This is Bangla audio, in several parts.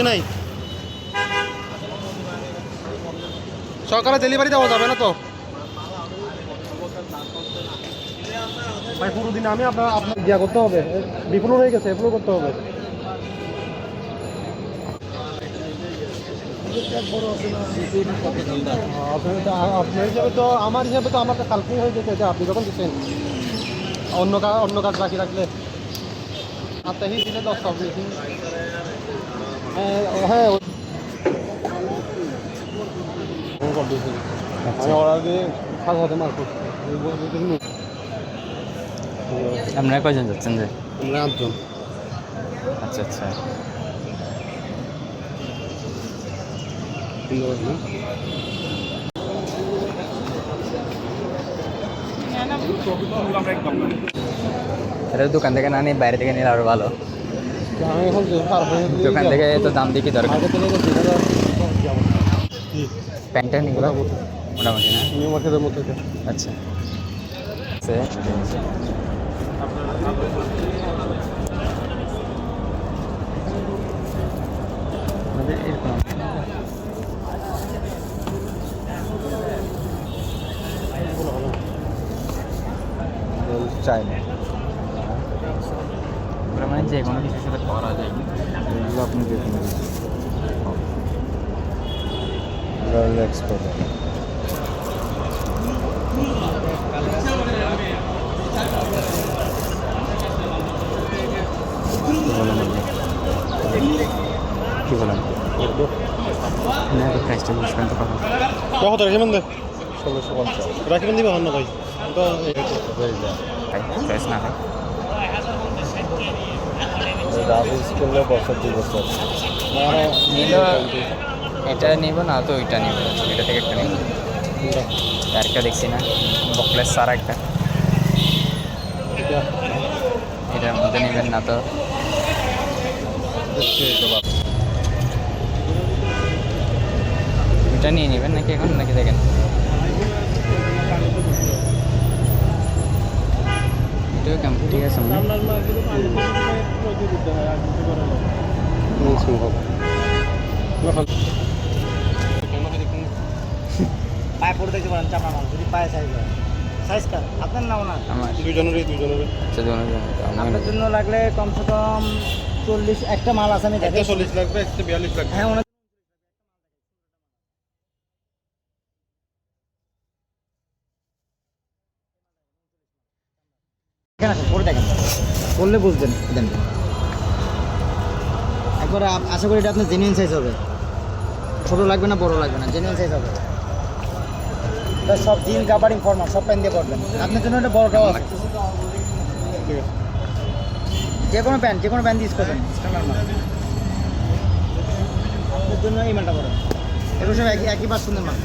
কিছু নাই। সকালে ডেলিভারি দেওয়া যাবে না তো? ভাই, পুরো দিন আমি আপনার আপনার ইয়া করতে হবে। বিপুল হয়ে গেছে, এগুলো করতে হবে। আপনার হিসাবে তো আমার হিসাবে তো আমার কালকেই হয়ে গেছে, যে আপনি যখন দিচ্ছেন অন্য কাজ অন্য কাজ বাকি রাখলে। হাতে দিলে দশ সব হ্যাঁ হ্যাঁ আপনারা কয়জন যাচ্ছেন যে আমরা আটজন। আচ্ছা আচ্ছা। দোকান থেকে না নিয়ে বাইরে থেকে নিলে আরও ভালো আমি এখন যে তারপরে দোকান থেকে তো দাম কি দরকার? কি প্যান্টটা নিগুলো মোটামুটি না? নিউ মার্কেটের থেকে। আচ্ছা এরকম। চাই না ওটা মানে যে কোনো কিছুর সাথে করা যায়। এগুলো আপনি দেখুন এক্সপোর্ট কি বলেন? না তো প্রাইসটা করেন তো কত রাখিবেন দে ষোলোশো পঞ্চাশ। রাখিবেন দিবে না ভাই। তো খাই করলে নিল, এটা নিব না, তো ওইটা নিব, এটা থেকে একটা নিব। আরেকটা দেখছি না, বকলেস সারা একটা। এটার মধ্যে নেবেন না তো। এটা নিয়ে নেবেন নাকি এখন, নাকি দেখেন? এটাও ঠিক আছে, মনে। পায়ে পড়ে দেখতে পারেন চাপা মাল যদি পায়ে সাইজ হয় সাইজ কার আপনার না ওনার আমার দুজনেরই দুজনেরই আচ্ছা দুজন আপনার জন্য লাগলে কমসে কম চল্লিশ একটা মাল আছে আমি একটা দেখে চল্লিশ লাগবে একটা বিয়াল্লিশ লাগবে। হ্যাঁ পরে দেখেন। করলে বুঝবেন, দেন। একবার আশা করি এটা আপনার জেনুইন সাইজ হবে। ছোটো লাগবে না, বড় লাগবে না জেনুইন সাইজ হবে। এটা সব জিন কাভারিং ফর্মাল সব প্যান দিয়ে করবেন। আপনার জন্য এটা বড়টাও আছে। যে কোনো প্যান্ট যে কোনো প্যান্ট ইউজ করবেন। স্ট্যান্ডার্ড মাল আপনার জন্য এই মালটা এগুলো সব একই একই পাঁচ সুন্দর মাল।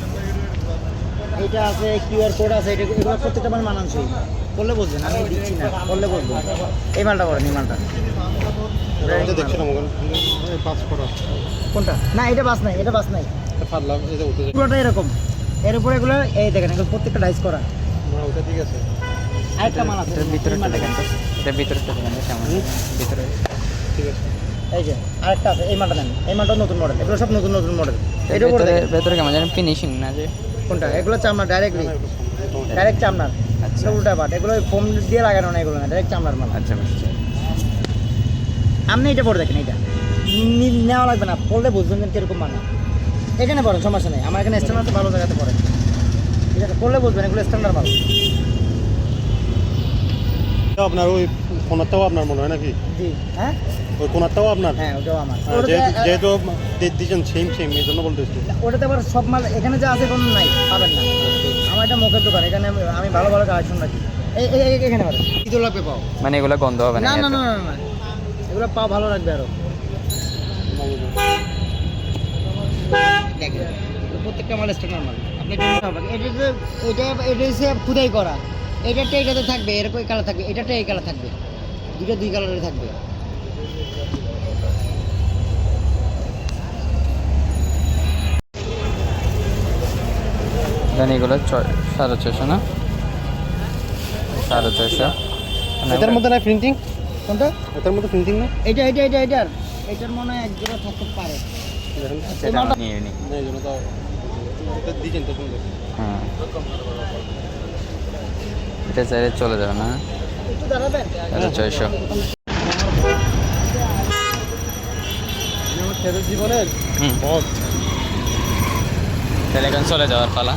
এইটা আছে কিউআর কোড আছে, এটা এগুলো প্রত্যেকটা মাল মানানসই। করলে আমি দিচ্ছি না করলে এই মালটা করেন এই মালটা। কোনটা? না এটা বাস নাই এটা বাস নাই। পুরোটা এরকম। এর উপরে এগুলো এই দেখেন এগুলো প্রত্যেকটা ডাইস করা। না ওটা ঠিক আছে। আরেকটা মাল আছে ভিতরে দেখেন ভিতরে ঠিক আছে। এই যে আরেকটা আছে এই মালটা এই মালটা নতুন মডেল এগুলো সব নতুন নতুন মডেল এটা ভেতরে কেমন জানেন ফিনিশিং না যে। কোনটা? এগুলো চামড়া ডাইরেক্টলি ডাইরেক্ট চামড়ার। আচ্ছা। উল্টা পাট এগুলো ফোম দিয়ে লাগানো না এগুলো না ডাইরেক্ট চামড়ার মাল। আচ্ছা বুঝছি। আপনি এটা পরে দেখেন এটা নেওয়া লাগবে না পড়লে বুঝবেন যে কীরকম মানা এখানে পড়েন সমস্যা নেই আমার এখানে স্ট্যান্ডার্ড ভালো জায়গাতে পড়েন ঠিক আছে পড়লে বুঝবেন এগুলো স্ট্যান্ডার্ড মাল। আপনার ওই কোনারটাও আপনার মনে হয় নাকি? জি। হ্যাঁ? ওই কোনারটাও আপনার? হ্যাঁ ওটাও আমার। হ্যাঁ, যেহেতু ডেট সেম সেম এই জন্য বলতেছি। ওটাতে আবার সব মাল এখানে যা আছে কোনো নাই পাবেন না। আমার এটা মুখের দোকান এখানে আমি- আমি ভালো ভালো কালেকশন রাখি এখানে লাগবে পাও। মানে এগুলো গন্ধ হবে না না না না না না এগুলো পাও ভালো রাখবে আরও। দেখেন প্রত্যেকটা মাল স্ট্যান্ডার্ড মাল আপনি এটা এটা এটা খুদাই করা। এটাতে এটাতে থাকবে এরকম কালার থাকবে এটাতে এই কালার থাকবে। দুটো দুই কালারের থাকবে। দেন এগুলো সাড়ে ছশো না? সাড়ে ছশো এটার মধ্যে না প্রিন্টিং কোনটা? এটার মধ্যে প্রিন্টিং না এটা এটা এটা এটার এটার মনে হয় থাকতে পারে। আচ্ছা, এটা নিয়ে না। হ্যাঁ। এটা চাইলে চলে যাবে না? এটা ছয়শো। জীবনের তাহলে এখন চলে যাওয়ার পালা।